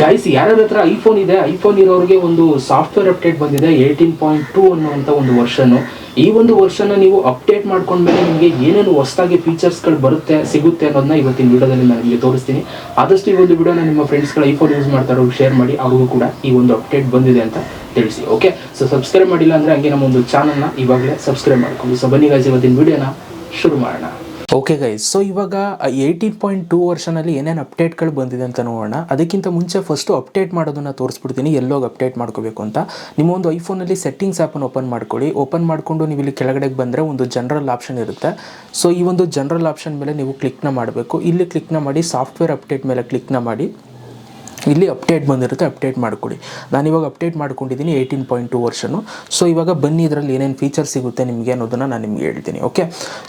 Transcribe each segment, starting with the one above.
Guys ಯಾರ್ಯಾರ ಹತ್ರ iPhone ಇದೆ ಐಫೋನ್ ಇರೋರಿಗೆ ಒಂದು ಸಾಫ್ಟ್ವೇರ್ ಅಪ್ಡೇಟ್ ಬಂದಿದೆ ಏಯ್ಟೀನ್ ಪಾಯಿಂಟ್ ಟೂ ಅನ್ನುವಂಥ ಒಂದು ವರ್ಷನ್ ಈ ಒಂದು ವರ್ಷನ ನೀವು ಅಪ್ಡೇಟ್ ಮಾಡ್ಕೊಂಡ್ಮೇಲೆ ನಿಮಗೆ ಏನೇನು ಹೊಸದಾಗಿ ಫೀಚರ್ಸ್ಗಳು ಬರುತ್ತೆ, ಸಿಗುತ್ತೆ ಅನ್ನೋದನ್ನ ಇವತ್ತಿನ ವಿಡಿಯೋದಲ್ಲಿ ನಾನು ನಿಮಗೆ ತೋರಿಸ್ತೀನಿ. ಆದಷ್ಟು ಈ ಒಂದು ವಿಡಿಯೋನ ನಿಮ್ಮ ಫ್ರೆಂಡ್ಸ್ಗಳು ಐಫೋನ್ ಯೂಸ್ ಮಾಡ್ತಾರೋ ಶೇರ್ ಮಾಡಿ, ಅವ್ರಿಗೂ ಕೂಡ ಈ ಒಂದು ಅಪ್ಡೇಟ್ ಬಂದಿದೆ ಅಂತ ತಿಳಿಸಿ ಓಕೆ ಸೊ ಸಬ್ಸ್ಕ್ರೈಬ್ ಮಾಡಿಲ್ಲ ಅಂದರೆ ಹಂಗೆ ನಮ್ಮ ಒಂದು ಚಾನಲ್ನ ಇವಾಗಲೇ ಸಬ್ಸ್ಕ್ರೈಬ್ ಮಾಡ್ಕೊಂಡು. ಸೊ ಬನ್ನಿ ಗಾಯ್ಸ್ ಇವತ್ತಿನ ವಿಡಿಯೋನ ಶುರು ಮಾಡೋಣ. ಓಕೆ ಗೈಸ್ ಸೊ ಇವಾಗ ಏಯ್ಟೀನ್ ಪಾಯಿಂಟ್ ಟೂ ವರ್ಷನಲ್ಲಿ ಏನೇನು ಅಪ್ಡೇಟ್ಗಳು ಬಂದಿದೆ ಅಂತ ನೋಡೋಣ. ಅದಕ್ಕಿಂತ ಮುಂಚೆ ಫಸ್ಟು ಅಪ್ಡೇಟ್ ಮಾಡೋದನ್ನು ತೋರಿಸ್ಬಿಡ್ತೀನಿ. ಎಲ್ಲೋಗಿ ಅಪ್ಡೇಟ್ ಮಾಡ್ಕೋಬೇಕು ಅಂತ. ನಿಮ್ಮ ಒಂದು ಐಫೋನಲ್ಲಿ ಸೆಟ್ಟಿಂಗ್ಸ್ ಆ್ಯಪನ್ನು ಓಪನ್ ಮಾಡ್ಕೊಳ್ಳಿ. ಓಪನ್ ಮಾಡಿಕೊಂಡು ನೀವು ಇಲ್ಲಿ ಕೆಳಗಡೆಗೆ ಬಂದರೆ ಒಂದು ಜನರಲ್ ಆಪ್ಷನ್ ಇರುತ್ತೆ. ಸೊ ಈ ಒಂದು ಜನರಲ್ ಆಪ್ಷನ್ ಮೇಲೆ ನೀವು ಕ್ಲಿಕ್ನ ಮಾಡಬೇಕು. ಇಲ್ಲಿ ಕ್ಲಿಕ್ನ ಮಾಡಿ ಸಾಫ್ಟ್ವೇರ್ ಅಪ್ಡೇಟ್ ಮೇಲೆ ಕ್ಲಿಕ್ನ ಮಾಡಿ. ಇಲ್ಲಿ ಅಪ್ಡೇಟ್ ಬಂದಿರುತ್ತೆ ಅಪ್ಡೇಟ್ ಮಾಡ್ಕೊಳ್ಳಿ ನಾನು ಇವಾಗ ಅಪ್ಡೇಟ್ ಮಾಡ್ಕೊಂಡಿದ್ದೀನಿ eighteen point two version. So ಇವಾಗ ಬನ್ನಿ ಇದರಲ್ಲಿ ಏನೇನು ಫೀಚರ್ ಸಿಗುತ್ತೆ ನಿಮಗೆ ಅನ್ನೋದನ್ನು ನಾನು ನಿಮಗೆ ಹೇಳ್ತೀನಿ ಓಕೆ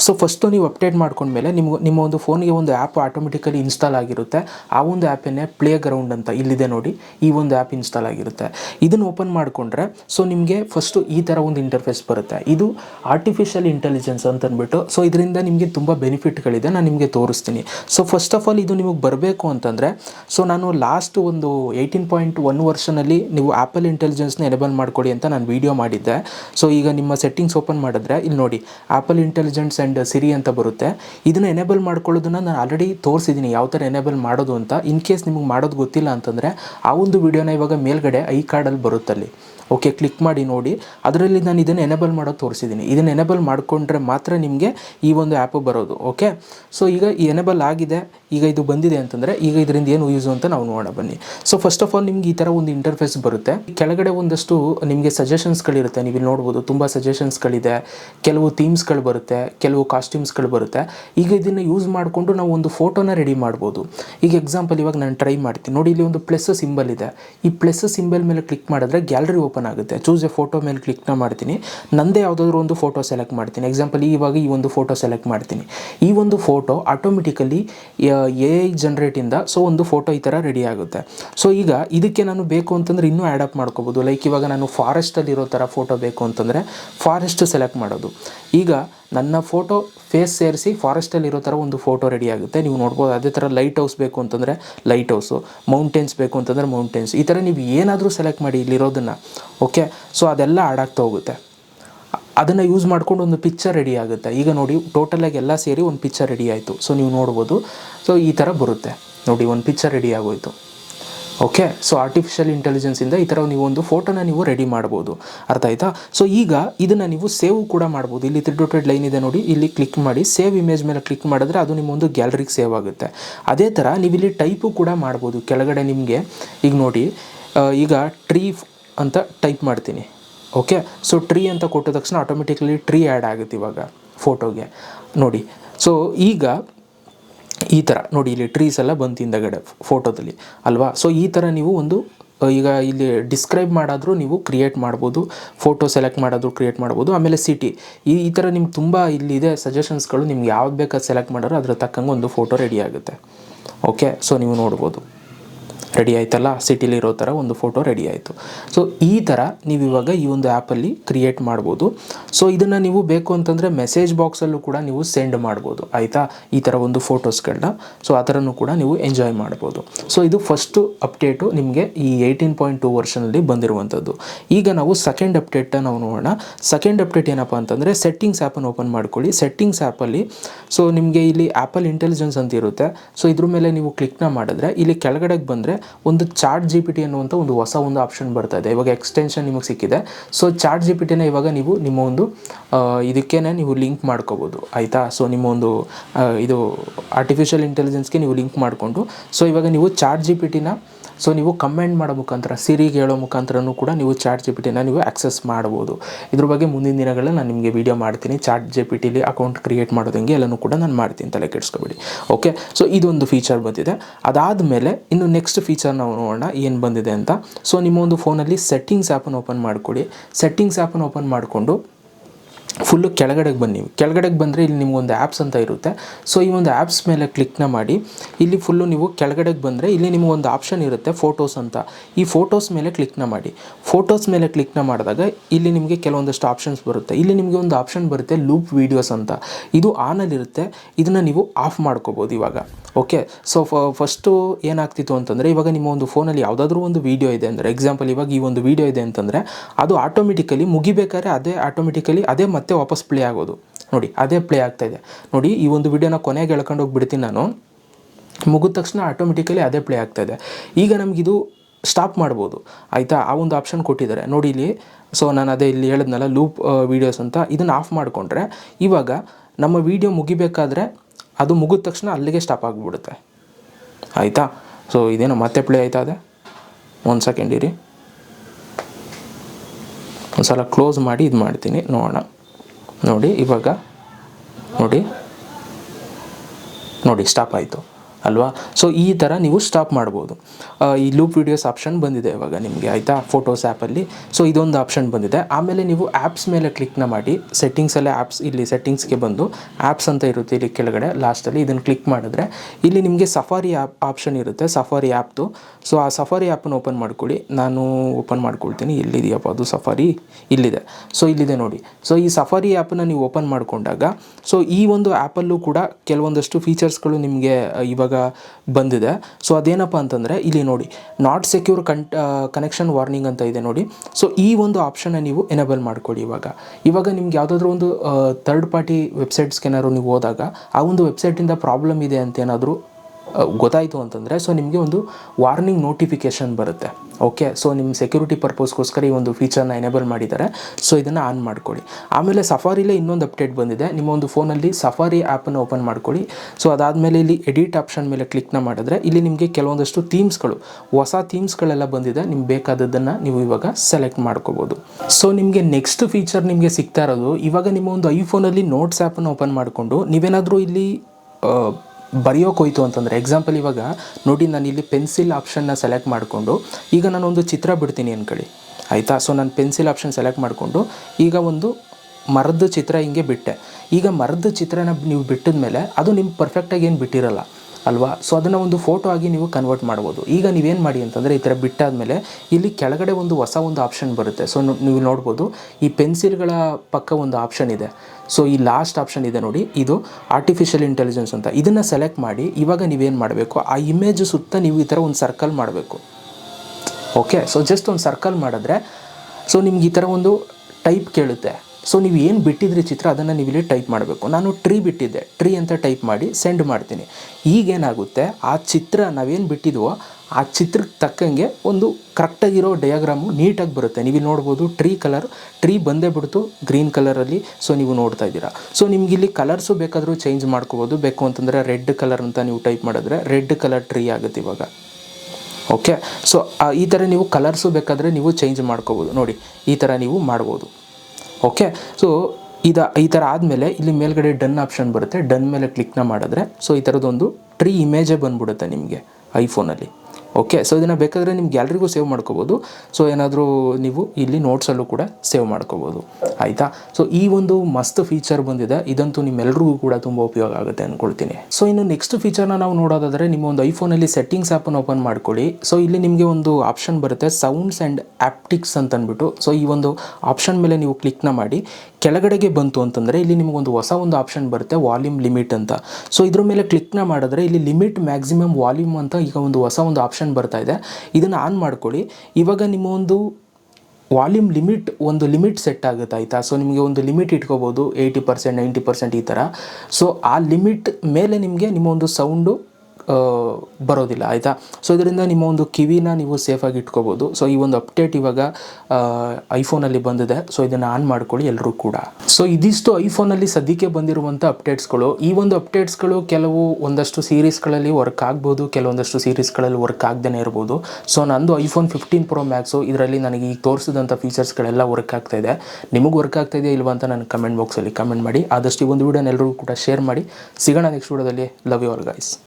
ಸೊ ಫಸ್ಟು ನೀವು ಅಪ್ಡೇಟ್ ಮಾಡ್ಕೊಂಡ್ಮೇಲೆ ನಿಮ್ಗೆ, ನಿಮ್ಮ ಒಂದು ಫೋನಿಗೆ ಒಂದು ಆ್ಯಪ್ ಆಟೋಮೆಟಿಕಲಿ ಇನ್ಸ್ಟಾಲ್ ಆಗಿರುತ್ತೆ. ಆ ಒಂದು ಆ್ಯಪನ್ನೇ ಪ್ಲೇ ಗ್ರೌಂಡ್ ಅಂತ ಇಲ್ಲಿದೆ ನೋಡಿ, ಈ ಒಂದು ಆ್ಯಪ್ ಇನ್ಸ್ಟಾಲ್ ಆಗಿರುತ್ತೆ. ಇದನ್ನು ಓಪನ್ ಮಾಡಿಕೊಂಡ್ರೆ ಸೊ ನಿಮಗೆ ಫಸ್ಟು ಈ ಥರ ಒಂದು ಇಂಟರ್ಫೇಸ್ ಬರುತ್ತೆ. ಇದು ಆರ್ಟಿಫಿಷಿಯಲ್ ಇಂಟೆಲಿಜೆನ್ಸ್ ಅಂತ ಅಂದ್ಬಿಟ್ಟು ಸೊ ಇದರಿಂದ ನಿಮಗೆ ತುಂಬ ಬೆನಿಫಿಟ್ಗಳಿದೆ ನಾನು ನಿಮಗೆ ತೋರಿಸ್ತೀನಿ. ಸೊ ಫಸ್ಟ್ ಆಫ್ ಆಲ್ ಇದು ನಿಮಗೆ ಬರಬೇಕು ಅಂತಂದರೆ ಸೊ ನಾನು ಲಾಸ್ಟ್ ಒಂದು ಏಯ್ಟೀನ್ ಪಾಯಿಂಟ್ ಒನ್ ವರ್ಷನಲ್ಲಿ ನೀವು ಆ್ಯಪಲ್ ಇಂಟೆಲಿಜೆನ್ಸ್ನ ಎನೇಬಲ್ ಮಾಡ್ಕೊಳ್ಳಿ ಅಂತ ನಾನು ವೀಡಿಯೋ ಮಾಡಿದ್ದೆ. ಸೊ ಈಗ ನಿಮ್ಮ ಸೆಟ್ಟಿಂಗ್ಸ್ ಓಪನ್ ಮಾಡಿದ್ರೆ, ಇಲ್ಲಿ ನೋಡಿ ಆ್ಯಪಲ್ ಇಂಟೆಲಿಜೆನ್ಸ್ ಆ್ಯಂಡ್ ಸಿರಿ ಅಂತ ಬರುತ್ತೆ. ಇದನ್ನು ಎನೇಬಲ್ ಮಾಡ್ಕೊಳ್ಳೋದನ್ನ ನಾನು ಆಲ್ರೆಡಿ ತೋರಿಸಿದ್ದೀನಿ ಯಾವ ಥರ ಎನೇಬಲ್ ಮಾಡೋದು ಅಂತ. ಇನ್ ಕೇಸ್ ನಿಮಗೆ ಮಾಡೋದು ಗೊತ್ತಿಲ್ಲ ಅಂತಂದರೆ, ಆ ಒಂದು ವಿಡಿಯೋನ ಇವಾಗ ಮೇಲ್ಗಡೆ ಐ ಕಾರ್ಡಲ್ಲಿ ಬರುತ್ತಲ್ಲಿ ಓಕೆ ಕ್ಲಿಕ್ ಮಾಡಿ ನೋಡಿ. ಅದರಲ್ಲಿ ನಾನು ಇದನ್ನು ಎನೇಬಲ್ ಮಾಡೋದು ತೋರಿಸಿದ್ದೀನಿ ಇದನ್ನು ಎನೇಬಲ್ ಮಾಡಿಕೊಂಡ್ರೆ ಮಾತ್ರ ನಿಮಗೆ ಈ ಒಂದು ಆ್ಯಪು ಬರೋದು. ಓಕೆ ಸೊ ಈಗ ಎನೇಬಲ್ ಆಗಿದೆ. ಈಗ ಇದು ಬಂದಿದೆ ಅಂತಂದರೆ, ಈಗ ಇದರಿಂದ ಏನು ಯೂಸು ಅಂತ ನಾವು ನೋಡೋಣ. ಬನ್ನಿ. ಸೊ ಫಸ್ಟ್ ಆಫ್ ಆಲ್ ನಿಮ್ಗೆ ಈ ಥರ ಒಂದು ಇಂಟರ್ಫೇಸ್ ಬರುತ್ತೆ. ಕೆಳಗಡೆ ಒಂದಷ್ಟು ನಿಮಗೆ ಸಜೆಷನ್ಸ್ಗಳಿರುತ್ತೆ ನೀವು ಇಲ್ಲಿ ನೋಡ್ಬೋದು, ತುಂಬ ಸಜೆಷನ್ಸ್ಗಳಿದೆ ಕೆಲವು ಥೀಮ್ಸ್ಗಳು ಬರುತ್ತೆ, ಕೆಲವು ಕಾಸ್ಟ್ಯೂಮ್ಸ್ಗಳು ಬರುತ್ತೆ. ಈಗ ಇದನ್ನು ಯೂಸ್ ಮಾಡಿಕೊಂಡು ನಾವು ಒಂದು ಫೋಟೋನ ರೆಡಿ ಮಾಡ್ಬೋದು. ಈಗ ಎಕ್ಸಾಂಪಲ್ ಇವಾಗ ನಾನು ಟ್ರೈ ಮಾಡ್ತೀನಿ. ನೋಡಿ, ಇಲ್ಲಿ ಒಂದು ಪ್ಲಸ್ ಸಿಂಬಲ್ ಇದೆ. ಈ ಪ್ಲಸ್ ಸಿಂಬಲ್ ಮೇಲೆ ಕ್ಲಿಕ್ ಮಾಡಿದ್ರೆ ಗ್ಯಾಲರಿ ಓಪನ್ ಆಗುತ್ತೆ. ಚೂಸ್ ಎ ಫೋಟೋ ಮೇಲೆ ಕ್ಲಿಕ್ನ ಮಾಡ್ತೀನಿ. ನಂದೇ ಯಾವುದಾದ್ರೂ ಒಂದು ಫೋಟೋ ಸೆಲೆಕ್ಟ್ ಮಾಡ್ತೀನಿ. ಎಕ್ಸಾಂಪಲ್ ಇವಾಗ ಈ ಒಂದು ಫೋಟೋ ಸೆಲೆಕ್ಟ್ ಮಾಡ್ತೀನಿ. ಈ ಒಂದು ಫೋಟೋ ಆಟೋಮೆಟಿಕಲಿ ಎ ಐ ಜನ್ರೇಟಿಂದ ಸೊ ಒಂದು ಫೋಟೋ ಈ ಥರ ರೆಡಿ ಆಗುತ್ತೆ. ಸೊ ಈಗ ಇದಕ್ಕೆ ನಾನು ಬೇಕು ಅಂತಂದರೆ ಇನ್ನೂ ಆ್ಯಡಪ್ ಮಾಡ್ಕೋಬೋದು. ಲೈಕ್ ಇವಾಗ ನಾನು ಫಾರೆಸ್ಟಲ್ಲಿ ಇರೋ ಥರ ಫೋಟೋ ಬೇಕು ಅಂತಂದರೆ ಫಾರೆಸ್ಟ್ ಸೆಲೆಕ್ಟ್ ಮಾಡೋದು. ಈಗ ನನ್ನ ಫೋಟೋ ಫೇಸ್ ಸೇರಿಸಿ ಫಾರೆಸ್ಟಲ್ಲಿ ಇರೋ ಥರ ಒಂದು ಫೋಟೋ ರೆಡಿ ಆಗುತ್ತೆ. ನೀವು ನೋಡ್ಬೋದು ಅದೇ ಥರ ಲೈಟ್ ಹೌಸ್ ಬೇಕು ಅಂತಂದರೆ ಲೈಟ್ ಹೌಸು ಮೌಂಟೇನ್ಸ್ ಬೇಕು ಅಂತಂದರೆ ಮೌಂಟೇನ್ಸ್ ಈ ಥರ ನೀವು ಏನಾದರೂ ಸೆಲೆಕ್ಟ್ ಮಾಡಿ ಇಲ್ಲಿರೋದನ್ನು ಓಕೆ ಸೊ ಅದೆಲ್ಲ ಆಡಾಗ್ತಾ ಹೋಗುತ್ತೆ. ಅದನ್ನು ಯೂಸ್ ಮಾಡ್ಕೊಂಡು ಒಂದು ಪಿಕ್ಚರ್ ರೆಡಿ ಆಗುತ್ತೆ. ಈಗ ನೋಡಿ ಟೋಟಲಾಗಿ ಎಲ್ಲ ಸೇರಿ ಒಂದು ಪಿಕ್ಚರ್ ರೆಡಿ ಆಯಿತು. ಸೊ ನೀವು ನೋಡ್ಬೋದು. ಸೊ ಈ ಥರ ಬರುತ್ತೆ. ನೋಡಿ, ಒಂದು ಪಿಕ್ಚರ್ ರೆಡಿ ಆಗೋಯ್ತು. ಓಕೆ ಸೊ ಆರ್ಟಿಫಿಷಿಯಲ್ ಇಂಟೆಲಿಜೆನ್ಸಿಂದ ಈ ಥರ ನೀವು ಒಂದು ಫೋಟೋನ ನೀವು ರೆಡಿ ಮಾಡ್ಬೋದು. ಅರ್ಥ ಆಯ್ತಾ? ಸೊ ಈಗ ಇದನ್ನು ನೀವು ಸೇವ್ ಕೂಡ ಮಾಡ್ಬೋದು. ಇಲ್ಲಿ ತ್ರೀ ಲೈನ್ ಇದೆ ನೋಡಿ. ಇಲ್ಲಿ ಕ್ಲಿಕ್ ಮಾಡಿ ಸೇವ್ ಇಮೇಜ್ ಮೇಲೆ ಕ್ಲಿಕ್ ಮಾಡಿದ್ರೆ ಅದು ನಿಮ್ಮ ಒಂದು ಗ್ಯಾಲರಿಗೆ ಸೇವ್ ಆಗುತ್ತೆ. ಅದೇ ಥರ ನೀವು ಇಲ್ಲಿ ಟೈಪು ಕೂಡ ಮಾಡ್ಬೋದು. ಕೆಳಗಡೆ ನಿಮಗೆ, ಈಗ ನೋಡಿ ಈಗ ಟ್ರೀ ಅಂತ ಟೈಪ್ ಮಾಡ್ತೀನಿ. ಓಕೆ ಸೊ ಟ್ರೀ ಅಂತ ಕೊಟ್ಟ ತಕ್ಷಣ ಆಟೋಮೆಟಿಕಲಿ ಟ್ರೀ ಆ್ಯಡ್ ಆಗುತ್ತೆ ಇವಾಗ ಫೋಟೋಗೆ ನೋಡಿ ಸೊ ಈಗ ಈ ಥರ ನೋಡಿ, ಇಲ್ಲಿ ಟ್ರೀಸ್ ಎಲ್ಲ ಬಂತು ಹಿಂದಗಡೆ ಫೋಟೋದಲ್ಲಿ ಅಲ್ವಾ? ಸೊ ಈ ಥರ ನೀವು ಒಂದು ಈಗ ಇಲ್ಲಿ ಡಿಸ್ಕ್ರೈಬ್ ಮಾಡಾದರೂ ನೀವು ಕ್ರಿಯೇಟ್ ಮಾಡ್ಬೋದು ಫೋಟೋ ಸೆಲೆಕ್ಟ್ ಮಾಡಾದರೂ ಕ್ರಿಯೇಟ್ ಮಾಡ್ಬೋದು, ಆಮೇಲೆ ಸಿಟಿ ಈ ಈ ಥರ ನಿಮ್ಗೆ ತುಂಬ ಇಲ್ಲಿದೆ ಸಜೆಷನ್ಸ್ಗಳು ನಿಮ್ಗೆ ಯಾವ್ದು ಬೇಕಾದ ಸೆಲೆಕ್ಟ್ ಮಾಡೋರು ಅದ್ರ ತಕ್ಕಂಗೆ ಒಂದು ಫೋಟೋ ರೆಡಿ ಆಗುತ್ತೆ. ಓಕೆ ಸೊ ನೀವು ನೋಡ್ಬೋದು. ರೆಡಿ ಆಯ್ತಲ್ಲ? ಸಿಟಿಲಿರೋ ಥರ ಒಂದು ಫೋಟೋ ರೆಡಿ ಆಯಿತು. ಸೊ ಈ ಥರ ನೀವು ಇವಾಗ ಈ ಒಂದು ಆ್ಯಪಲ್ಲಿ ಕ್ರಿಯೇಟ್ ಮಾಡ್ಬೋದು. ಸೊ ಇದನ್ನು ನೀವು ಬೇಕು ಅಂತಂದರೆ ಮೆಸೇಜ್ ಬಾಕ್ಸಲ್ಲೂ ಕೂಡ ನೀವು ಸೆಂಡ್ ಮಾಡ್ಬೋದು. ಆಯಿತಾ? ಈ ಥರ ಒಂದು ಫೋಟೋಸ್ಗಳನ್ನ ಸೊ ಆ ಥರನೂ ಕೂಡ ನೀವು ಎಂಜಾಯ್ ಮಾಡ್ಬೋದು. ಸೊ ಇದು ಫಸ್ಟು ಅಪ್ಡೇಟು ನಿಮಗೆ ಈ ಏಯ್ಟೀನ್ ಪಾಯಿಂಟ್ ಟು ವರ್ಷನಲ್ಲಿ ಬಂದಿರುವಂಥದ್ದು. ಈಗ ನಾವು ಸೆಕೆಂಡ್ ಅಪ್ಡೇಟನ್ನು ನಾವು ನೋಡೋಣ. ಸೆಕೆಂಡ್ ಅಪ್ಡೇಟ್ ಏನಪ್ಪ ಅಂತಂದರೆ ಸೆಟ್ಟಿಂಗ್ಸ್ ಆ್ಯಪನ್ನು ಓಪನ್ ಮಾಡ್ಕೊಳ್ಳಿ. ಸೆಟ್ಟಿಂಗ್ಸ್ ಆ್ಯಪಲ್ಲಿ ಸೊ ನಿಮಗೆ ಇಲ್ಲಿ ಆ್ಯಪಲ್ ಇಂಟೆಲಿಜೆನ್ಸ್ ಅಂತ ಇರುತ್ತೆ. ಸೊ ಇದ್ರ ಮೇಲೆ ನೀವು ಕ್ಲಿಕ್ನ ಮಾಡಿದ್ರೆ, ಇಲ್ಲಿ ಕೆಳಗಡೆಗೆ ಬಂದರೆ ಒಂದು ಚಾಟ್ ಜಿ ಪಿ ಟಿ ಅನ್ನುವಂಥ ಒಂದು ಹೊಸ ಒಂದು ಆಪ್ಷನ್ ಬರ್ತಾ ಇದೆ. ಇವಾಗ ಎಕ್ಸ್ಟೆನ್ಷನ್ ನಿಮಗೆ ಸಿಕ್ಕಿದೆ. ಸೊ ಚಾಟ್ ಜಿ ಪಿ ಟಿನ ಇವಾಗ ನೀವು ನಿಮ್ಮ ಒಂದು ಇದಕ್ಕೇನೆ ನೀವು ಲಿಂಕ್ ಮಾಡ್ಕೋಬೋದು. ಆಯಿತಾ? ಸೊ ನಿಮ್ಮ ಒಂದು ಇದು ಆರ್ಟಿಫಿಷಿಯಲ್ ಇಂಟೆಲಿಜೆನ್ಸ್ಗೆ ನೀವು ಲಿಂಕ್ ಮಾಡಿಕೊಂಡು. ಸೊ ಇವಾಗ ನೀವು ಚಾಟ್ ಜಿ ಪಿ ಟಿನ ಸೊ ನೀವು ಕಮೆಂಟ್ ಮಾಡೋ ಮುಖಾಂತರ ಸಿರಿಗೆ ಹೇಳೋ ಮುಖಾಂತರನೂ ಕೂಡ ನೀವು ಚಾಟ್ ಜಿ ಪಿ ಟಿನ ನೀವು ಆಕ್ಸೆಸ್ ಮಾಡ್ಬೋದು ಇದ್ರ ಬಗ್ಗೆ ಮುಂದಿನ ದಿನಗಳಲ್ಲಿ ನಾನು ನಿಮಗೆ ವಿಡಿಯೋ ಮಾಡ್ತೀನಿ. ಚಾಟ್ ಜಿ ಪಿ ಟಿಲಿ ಅಕೌಂಟ್ ಕ್ರಿಯೇಟ್ ಮಾಡೋದಂಗೆ ಎಲ್ಲನೂ ಕೂಡ ನಾನು ಮಾಡ್ತೀನಿ ತಲೆ ಕೆಡಿಸ್ಕೊಬೇಡಿ. ಓಕೆ ಸೊ ಇದೊಂದು ಫೀಚರ್ ಬಂದಿದೆ. ಅದಾದಮೇಲೆ ಇನ್ನು ನೆಕ್ಸ್ಟ್ ಫೀಚರ್ ನಾವು ನೋಡೋಣ, ಏನು ಬಂದಿದೆ ಅಂತ. ಸೊ ನಿಮ್ಮ ಒಂದು ಫೋನಲ್ಲಿ ಸೆಟ್ಟಿಂಗ್ಸ್ ಆ್ಯಪನ್ನು ಓಪನ್ ಮಾಡ್ಕೊಳ್ಳಿ. ಸೆಟ್ಟಿಂಗ್ಸ್ ಆ್ಯಪನ್ನು ಓಪನ್ ಮಾಡಿಕೊಂಡು ಫುಲ್ಲು ಕೆಳಗಡೆಗೆ ಬನ್ನಿ. ಕೆಳಗಡೆಗೆ ಬಂದರೆ ಇಲ್ಲಿ ನಿಮಗೊಂದು ಆ್ಯಪ್ಸ್ ಅಂತ ಇರುತ್ತೆ. ಸೊ ಈ ಒಂದು ಆ್ಯಪ್ಸ್ ಮೇಲೆ ಕ್ಲಿಕ್ನ ಮಾಡಿ. ಇಲ್ಲಿ ಫುಲ್ಲು ನೀವು ಕೆಳಗಡೆಗೆ ಬಂದರೆ ಇಲ್ಲಿ ನಿಮಗೊಂದು ಆಪ್ಷನ್ ಇರುತ್ತೆ ಫೋಟೋಸ್ ಅಂತ. ಈ ಫೋಟೋಸ್ ಮೇಲೆ ಕ್ಲಿಕ್ನ ಮಾಡಿ. ಫೋಟೋಸ್ ಮೇಲೆ ಕ್ಲಿಕ್ನ ಮಾಡಿದಾಗ ಇಲ್ಲಿ ನಿಮಗೆ ಕೆಲವೊಂದಷ್ಟು ಆಪ್ಷನ್ಸ್ ಬರುತ್ತೆ. ಇಲ್ಲಿ ನಿಮಗೆ ಒಂದು ಆಪ್ಷನ್ ಬರುತ್ತೆ ಲೂಪ್ ವೀಡಿಯೋಸ್ ಅಂತ. ಇದು ಆನಲ್ಲಿರುತ್ತೆ ಇದನ್ನು ನೀವು ಆಫ್ ಮಾಡ್ಕೋಬೋದು ಇವಾಗ. ಓಕೆ ಸೊ ಫಸ್ಟು ಏನಾಗ್ತಿತ್ತು ಅಂತಂದರೆ ಇವಾಗ ನಿಮ್ಮ ಒಂದು ಫೋನಲ್ಲಿ ಯಾವುದಾದ್ರೂ ಒಂದು ವೀಡಿಯೋ ಇದೆ ಅಂದರೆ ಎಕ್ಸಾಂಪಲ್ ಇವಾಗ ಈ ಒಂದು ವೀಡಿಯೋ ಇದೆ ಅಂತಂದರೆ, ಅದು ಆಟೋಮೆಟಿಕಲಿ ಮುಗಿಬೇಕಾದ್ರೆ ಅದೇ ಆಟೋಮೆಟಿಕಲಿ ಅದೇ ಮತ್ತೆ ವಾಪಸ್ ಪ್ಲೇ ಆಗೋದು. ನೋಡಿ, ಅದೇ ಪ್ಲೇ ಆಗ್ತಾ ಇದೆ. ನೋಡಿ, ಈ ಒಂದು ವೀಡಿಯೋನ ಕೊನೆಗೆ ಎಳ್ಕೊಂಡು ಹೋಗ್ಬಿಡ್ತೀನಿ ನಾನು. ಮುಗಿದ ತಕ್ಷಣ ಆಟೋಮೆಟಿಕಲಿ ಅದೇ ಪ್ಲೇ ಆಗ್ತಾ ಇದೆ. ಈಗ ನಮಗಿದು ಸ್ಟಾಪ್ ಮಾಡ್ಬೋದು. ಆಯಿತಾ? ಆ ಒಂದು ಆಪ್ಷನ್ ಕೊಟ್ಟಿದ್ದಾರೆ. ನೋಡಿ ಇಲ್ಲಿ ಸೊ ನಾನು ಅದೇ ಇಲ್ಲಿ ಹೇಳಿದ್ನಲ್ಲ ಲೂಪ್ ವೀಡಿಯೋಸ್ ಅಂತ. ಇದನ್ನು ಆಫ್ ಮಾಡಿಕೊಂಡ್ರೆ, ಇವಾಗ ನಮ್ಮ ವೀಡಿಯೋ ಮುಗಿಬೇಕಾದ್ರೆ ಅದು ಮುಗಿದ ತಕ್ಷಣ ಅಲ್ಲಿಗೆ ಸ್ಟಾಪ್ ಆಗಿಬಿಡುತ್ತೆ. ಆಯಿತಾ? ಸೊ ಇದೇನೋ ಮತ್ತೆ ಪ್ಲೇ ಆಯ್ತಾ ಅದೇ? ಒಂದು ಸೆಕೆಂಡ್ ಇರಿ. ಒಂದು ಸಲ ಕ್ಲೋಸ್ ಮಾಡಿ ಇದು ಮಾಡ್ತೀನಿ, ನೋಡೋಣ. ನೋಡಿ, ಇವಾಗ, ನೋಡಿ. ನೋಡಿ ಸ್ಟಾಪ್ ಆಯಿತು. ಅಲ್ವಾ? ಸೊ ಈ ಥರ ನೀವು ಸ್ಟಾಪ್ ಮಾಡ್ಬೋದು. ಈ ಲೂಪ್ ವಿಡಿಯೋಸ್ ಆಪ್ಷನ್ ಬಂದಿದೆ ಇವಾಗ ನಿಮಗೆ, ಆಯಿತಾ? ಫೋಟೋಸ್ ಆ್ಯಪಲ್ಲಿ ಸೊ ಇದೊಂದು ಆಪ್ಷನ್ ಬಂದಿದೆ. ಆಮೇಲೆ ನೀವು ಆ್ಯಪ್ಸ್ ಮೇಲೆ ಕ್ಲಿಕ್ನ ಮಾಡಿ ಸೆಟ್ಟಿಂಗ್ಸಲ್ಲೇ ಆ್ಯಪ್ಸ್ ಇಲ್ಲಿ ಸೆಟ್ಟಿಂಗ್ಸ್ಗೆ ಬಂದು ಆ್ಯಪ್ಸ್ ಅಂತ ಇರುತ್ತೆ ಇಲ್ಲಿ ಕೆಳಗಡೆ ಲಾಸ್ಟಲ್ಲಿ ಇದನ್ನು ಕ್ಲಿಕ್ ಮಾಡಿದ್ರೆ, ಇಲ್ಲಿ ನಿಮಗೆ ಸಫಾರಿ ಆ್ಯಪ್ ಆಪ್ಷನ್ ಇರುತ್ತೆ ಸಫಾರಿ ಆ್ಯಪ್ದು ಸೊ ಆ ಸಫಾರಿ ಆ್ಯಪನ್ನು ಓಪನ್ ಮಾಡ್ಕೊಳ್ಳಿ. ನಾನು ಓಪನ್ ಮಾಡ್ಕೊಳ್ತೀನಿ. ಎಲ್ಲಿದೆಯಪ್ಪ ಅದು ಸಫಾರಿ ಇಲ್ಲಿದೆ. ಸೊ ಇಲ್ಲಿದೆ ನೋಡಿ. ಸೊ ಈ ಸಫಾರಿ ಆ್ಯಪನ್ನು ನೀವು ಓಪನ್ ಮಾಡಿಕೊಂಡಾಗ ಸೊ ಈ ಒಂದು ಆ್ಯಪಲ್ಲೂ ಕೂಡ ಕೆಲವೊಂದಷ್ಟು ಫೀಚರ್ಸ್ಗಳು ನಿಮಗೆ ಇವಾಗ ಬಂದಿದೆ. ಸೊ ಅದೇನಪ್ಪ ಅಂತಂದರೆ, ಇಲ್ಲಿ ನೋಡಿ ನಾಟ್ ಸೆಕ್ಯೂರ್ ಕಂಟ್ ಕನೆಕ್ಷನ್ ವಾರ್ನಿಂಗ್ ಅಂತ ಇದೆ ನೋಡಿ. ಸೊ ಈ ಒಂದು ಆಪ್ಷನ್ನ ನೀವು ಎನೇಬಲ್ ಮಾಡ್ಕೊಳ್ಳಿ ಇವಾಗ. ಇವಾಗ ನಿಮ್ಗೆ ಯಾವುದಾದ್ರೂ ಒಂದು ಥರ್ಡ್ ಪಾರ್ಟಿ ವೆಬ್ಸೈಟ್ಸ್ಗೆ ಏನಾದ್ರು ನೀವು ಹೋದಾಗ, ಆ ಒಂದು ವೆಬ್ಸೈಟಿಂದ ಪ್ರಾಬ್ಲಮ್ ಇದೆ ಅಂತ ಏನಾದರೂ ಗೊತ್ತಾಯಿತು ಅಂತಂದರೆ ಸೊ ನಿಮಗೆ ಒಂದು ವಾರ್ನಿಂಗ್ ನೋಟಿಫಿಕೇಷನ್ ಬರುತ್ತೆ. ಓಕೆ ಸೊ ನಿಮ್ಮ ಸೆಕ್ಯೂರಿಟಿ ಪರ್ಪಸ್ಗೋಸ್ಕರ ಈ ಒಂದು ಫೀಚರ್ನ ಎನೇಬಲ್ ಮಾಡಿದ್ದಾರೆ. ಸೊ ಇದನ್ನು ಆನ್ ಮಾಡ್ಕೊಳ್ಳಿ. ಆಮೇಲೆ ಸಫಾರಿಲೇ ಇನ್ನೊಂದು ಅಪ್ಡೇಟ್ ಬಂದಿದೆ. ನಿಮ್ಮ ಒಂದು ಫೋನಲ್ಲಿ ಸಫಾರಿ ಆ್ಯಪನ್ನು ಓಪನ್ ಮಾಡ್ಕೊಳ್ಳಿ. ಸೊ ಅದಾದಮೇಲೆ ಇಲ್ಲಿ ಎಡಿಟ್ ಆಪ್ಷನ್ ಮೇಲೆ ಕ್ಲಿಕ್ನ ಮಾಡಿದ್ರೆ ಇಲ್ಲಿ ನಿಮಗೆ ಕೆಲವೊಂದಷ್ಟು ಥೀಮ್ಸ್ಗಳು ಹೊಸ ಥೀಮ್ಸ್ಗಳೆಲ್ಲ ಬಂದಿದೆ. ನಿಮ್ಗೆ ಬೇಕಾದದ್ದನ್ನು ನೀವು ಇವಾಗ ಸೆಲೆಕ್ಟ್ ಮಾಡ್ಕೋಬೋದು. ಸೊ ನಿಮಗೆ ನೆಕ್ಸ್ಟ್ ಫೀಚರ್ ನಿಮಗೆ ಸಿಗ್ತಾ ಇರೋದು, ಇವಾಗ ನಿಮ್ಮ ಒಂದು ಐಫೋನಲ್ಲಿ ನೋಟ್ಸ್ ಆ್ಯಪನ್ನು ಓಪನ್ ಮಾಡಿಕೊಂಡು ನೀವೇನಾದರೂ ಇಲ್ಲಿ ಆ, ಬರೆಯೋಕೆ ಹೋಯ್ತು ಅಂತಂದರೆ ಎಕ್ಸಾಂಪಲ್ ಇವಾಗ ನೋಡಿ ನಾನು ಇಲ್ಲಿ ಪೆನ್ಸಿಲ್ ಆಪ್ಷನ್ನ ಸೆಲೆಕ್ಟ್ ಮಾಡಿಕೊಂಡು ಈಗ ನಾನು ಒಂದು ಚಿತ್ರ ಬಿಡ್ತೀನಿ ಅನ್ಕೊಳ್ಳಿ. ಆಯಿತಾ? ಸೊ ನಾನು ಪೆನ್ಸಿಲ್ ಆಪ್ಷನ್ ಸೆಲೆಕ್ಟ್ ಮಾಡಿಕೊಂಡು ಈಗ ಒಂದು ಮರದ ಚಿತ್ರ ಹಿಂಗೆ ಬಿಟ್ಟೆ. ಈಗ ಮರದ ಚಿತ್ರನ ನೀವು ಬಿಟ್ಟಿದ ಮೇಲೆ ಅದು ನಿಮ್ಗೆ ಪರ್ಫೆಕ್ಟಾಗಿ ಏನು ಬಿಟ್ಟಿರಲ್ಲ. ಅಲ್ವಾ? ಸೊ ಅದನ್ನು ಒಂದು ಫೋಟೋ ಆಗಿ ನೀವು ಕನ್ವರ್ಟ್ ಮಾಡ್ಬೋದು. ಈಗ ನೀವೇನು ಮಾಡಿ ಅಂತಂದರೆ ಈ ಥರ ಬಿಟ್ಟಾದಮೇಲೆ ಇಲ್ಲಿ ಕೆಳಗಡೆ ಒಂದು ಹೊಸ ಒಂದು ಆಪ್ಷನ್ ಬರುತ್ತೆ. ಸೊ ನೀವು ನೋಡ್ಬೋದು, ಈ ಪೆನ್ಸಿಲ್ಗಳ ಪಕ್ಕ ಒಂದು ಆಪ್ಷನ್ ಇದೆ. ಸೊ ಈ ಲಾಸ್ಟ್ ಆಪ್ಷನ್ ಇದೆ ನೋಡಿ, ಇದು ಆರ್ಟಿಫಿಷಿಯಲ್ ಇಂಟೆಲಿಜೆನ್ಸ್ ಅಂತ. ಇದನ್ನು ಸೆಲೆಕ್ಟ್ ಮಾಡಿ, ಇವಾಗ ನೀವೇನು ಮಾಡಬೇಕು, ಆ ಇಮೇಜ್ ಸುತ್ತ ನೀವು ಈ ಥರ ಒಂದು ಸರ್ಕಲ್ ಮಾಡಬೇಕು. ಓಕೆ ಸೊ ಜಸ್ಟ್ ಒಂದು ಸರ್ಕಲ್ ಮಾಡಿದ್ರೆ ಸೊ ನಿಮ್ಗೆ ಈ ಥರ ಒಂದು ಟೈಪ್ ಕೇಳುತ್ತೆ. ಸೊ ನೀವು ಏನು ಬಿಟ್ಟಿದ್ರಿ ಚಿತ್ರ, ಅದನ್ನು ನೀವು ಇಲ್ಲಿ ಟೈಪ್ ಮಾಡಬೇಕು. ನಾನು ಟ್ರೀ ಬಿಟ್ಟಿದ್ದೆ. ಟ್ರೀ ಅಂತ ಟೈಪ್ ಮಾಡಿ ಸೆಂಡ್ ಮಾಡ್ತೀನಿ. ಈಗೇನಾಗುತ್ತೆ ಆ ಚಿತ್ರ ನಾವೇನು ಬಿಟ್ಟಿದ್ವೋ, ಆ ಚಿತ್ರಕ್ಕೆ ತಕ್ಕಂಗೆ ಒಂದು ಕರೆಕ್ಟಾಗಿರೋ ಡಯಾಗ್ರಾಮು ನೀಟಾಗಿ ಬರುತ್ತೆ. ನೀವು ನೋಡ್ಬೋದು ಟ್ರೀ ಕಲರ್ ಟ್ರೀ ಬಂದೇ ಬಿಡ್ತು ಗ್ರೀನ್ ಕಲರಲ್ಲಿ ಸೊ ನೀವು ನೋಡ್ತಾ ಇದ್ದೀರಾ. ಸೊ ನಿಮ್ಗೆ ಇಲ್ಲಿ ಕಲರ್ಸು ಬೇಕಾದರೂ ಚೇಂಜ್ ಮಾಡ್ಕೋಬೋದು. ಬೇಕು ಅಂತಂದರೆ ರೆಡ್ ಕಲರ್ ಅಂತ ನೀವು ಟೈಪ್ ಮಾಡಿದ್ರೆ ರೆಡ್ ಕಲರ್ ಟ್ರೀ ಆಗುತ್ತೆ ಇವಾಗ. ಓಕೆ ಸೊ ಈ ಥರ ನೀವು ಕಲರ್ಸು ಬೇಕಾದರೆ ನೀವು ಚೇಂಜ್ ಮಾಡ್ಕೋಬೋದು. ನೋಡಿ, ಈ ಥರ ನೀವು ಮಾಡ್ಬೋದು. ಓಕೆ ಸೊ ಇದು, ಈ ಥರ ಆದಮೇಲೆ ಇಲ್ಲಿ ಮೇಲ್ಗಡೆ ಡನ್ ಆಪ್ಷನ್ ಬರುತ್ತೆ. ಡನ್ ಮೇಲೆ ಕ್ಲಿಕ್ನ ಮಾಡಿದ್ರೆ ಸೊ ಈ ಥರದ್ದೊಂದು ಟ್ರೀ ಇಮೇಜೇ ಬಂದ್ಬಿಡುತ್ತೆ ನಿಮಗೆ ಐಫೋನಲ್ಲಿ ಓಕೆ ಸೊ ಇದನ್ನು ಬೇಕಾದರೆ ನಿಮ್ಮ ಗ್ಯಾಲರಿಗೂ ಸೇವ್ ಮಾಡ್ಕೋಬೋದು. ಸೊ ಏನಾದರೂ ನೀವು ಇಲ್ಲಿ ನೋಟ್ಸಲ್ಲೂ ಕೂಡ ಸೇವ್ ಮಾಡ್ಕೋಬೋದು. ಆಯಿತಾ? ಸೊ ಈ ಒಂದು ಮಸ್ತ್ ಫೀಚರ್ ಬಂದಿದೆ. ಇದಂತೂ ನಿಮ್ಮೆಲ್ಲರಿಗೂ ಕೂಡ ತುಂಬ ಉಪಯೋಗ ಆಗುತ್ತೆ ಅಂದ್ಕೊಳ್ತೀನಿ ಸೊ ಇನ್ನು ನೆಕ್ಸ್ಟ್ ಫೀಚರ್ನ ನಾವು ನೋಡೋದಾದರೆ ನಿಮ್ಮ ಒಂದು ಐಫೋನಲ್ಲಿ ಸೆಟ್ಟಿಂಗ್ಸ್ ಆ್ಯಪನ್ನು ಓಪನ್ ಮಾಡ್ಕೊಳ್ಳಿ. ಸೊ ಇಲ್ಲಿ ನಿಮಗೆ ಒಂದು ಆಪ್ಷನ್ ಬರುತ್ತೆ ಸೌಂಡ್ಸ್ ಆ್ಯಂಡ್ ಆ್ಯಪ್ಟಿಕ್ಸ್ ಅಂತ ಅಂದ್ಬಿಟ್ಟು ಸೊ ಈ ಒಂದು ಆಪ್ಷನ್ ಮೇಲೆ ನೀವು ಕ್ಲಿಕ್ನ ಮಾಡಿ. ಕೆಳಗಡೆಗೆ ಬಂತು ಅಂತಂದರೆ ಇಲ್ಲಿ ನಿಮಗೊಂದು ಹೊಸ ಒಂದು ಆಪ್ಷನ್ ಬರುತ್ತೆ ವಾಲ್ಯೂಮ್ ಲಿಮಿಟ್ ಅಂತ. ಸೊ ಇದ್ರ ಮೇಲೆ ಕ್ಲಿಕ್ನ ಮಾಡಿದ್ರೆ ಇಲ್ಲಿ ಲಿಮಿಟ್ ಮ್ಯಾಕ್ಸಿಮಮ್ ವಾಲ್ಯೂಮ್ ಅಂತ ಈಗ ಒಂದು ಹೊಸ ಒಂದು ಆಪ್ಷನ್ ಬರ್ತಾ ಇದೆ. ಇದನ್ನು ಆನ್ ಮಾಡ್ಕೊಳ್ಳಿ. ಇವಾಗ ನಿಮ್ಮ ಒಂದು ವಾಲ್ಯೂಮ್ ಲಿಮಿಟ್ ಒಂದು ಲಿಮಿಟ್ ಸೆಟ್ ಆಗುತ್ತೆ, ಆಯಿತಾ? ಸೊ ನಿಮಗೆ ಒಂದು ಲಿಮಿಟ್ ಇಟ್ಕೋಬೋದು ಏಯ್ಟಿ ಪರ್ಸೆಂಟ್ ನೈಂಟಿ ಪರ್ಸೆಂಟ್ ಈ ಥರ ಸೊ ಆ ಲಿಮಿಟ್ ಮೇಲೆ ನಿಮಗೆ ನಿಮ್ಮ ಒಂದು ಸೌಂಡು ಬರೋದಿಲ್ಲ, ಆಯಿತಾ? ಸೊ ಇದರಿಂದ ನಿಮ್ಮ ಒಂದು ಕಿವಿನ ನೀವು ಸೇಫಾಗಿ ಇಟ್ಕೋಬೋದು. ಸೊ ಈ ಒಂದು ಅಪ್ಡೇಟ್ ಇವಾಗ ಐಫೋನಲ್ಲಿ ಬಂದಿದೆ. ಸೊ ಇದನ್ನು ಆನ್ ಮಾಡ್ಕೊಳ್ಳಿ ಎಲ್ಲರೂ ಕೂಡ. ಸೊ ಇದಿಷ್ಟು ಐಫೋನಲ್ಲಿ ಸದ್ಯಕ್ಕೆ ಬಂದಿರುವಂಥ ಅಪ್ಡೇಟ್ಸ್ಗಳು ಈ ಒಂದು ಅಪ್ಡೇಟ್ಸ್ಗಳು ಕೆಲವು ಒಂದಷ್ಟು ಸೀರೀಸ್ಗಳಲ್ಲಿ ವರ್ಕ್ ಆಗ್ಬೋದು, ಕೆಲವೊಂದಷ್ಟು ಸೀರೀಸ್ಗಳಲ್ಲಿ ವರ್ಕ್ ಆಗದೇ ಇರ್ಬೋದು. ಸೊ ನಂದು ಐಫೋನ್ ಫಿಫ್ಟೀನ್ ಪ್ರೊ ಮ್ಯಾಕ್ಸು ಇದರಲ್ಲಿ ನನಗೆ ಈಗ ತೋರಿಸಿದಂಥ ಫೀಚರ್ಸ್ಗಳೆಲ್ಲ ವರ್ಕ್ ಆಗ್ತಾ ಇದೆ. ನಿಮಗೆ ವರ್ಕ್ ಆಗ್ತಾ ಇದೆಯಾ ಇಲ್ವಾ ಅಂತ ನನ್ನ ಕಮೆಂಟ್ ಬಾಕ್ಸಲ್ಲಿ ಕಮೆಂಟ್ ಮಾಡಿ. ಆದಷ್ಟು ಈ ಒಂದು ವಿಡಿಯೋನ ಎಲ್ಲರಿಗೂ ಕೂಡ ಶೇರ್ ಮಾಡಿ. ಸಿಗೋಣ ನೆಕ್ಸ್ಟ್ ವಿಡಿಯೋದಲ್ಲಿ ಲವ್ ಯು ಆಲ್ ಗೈಸ್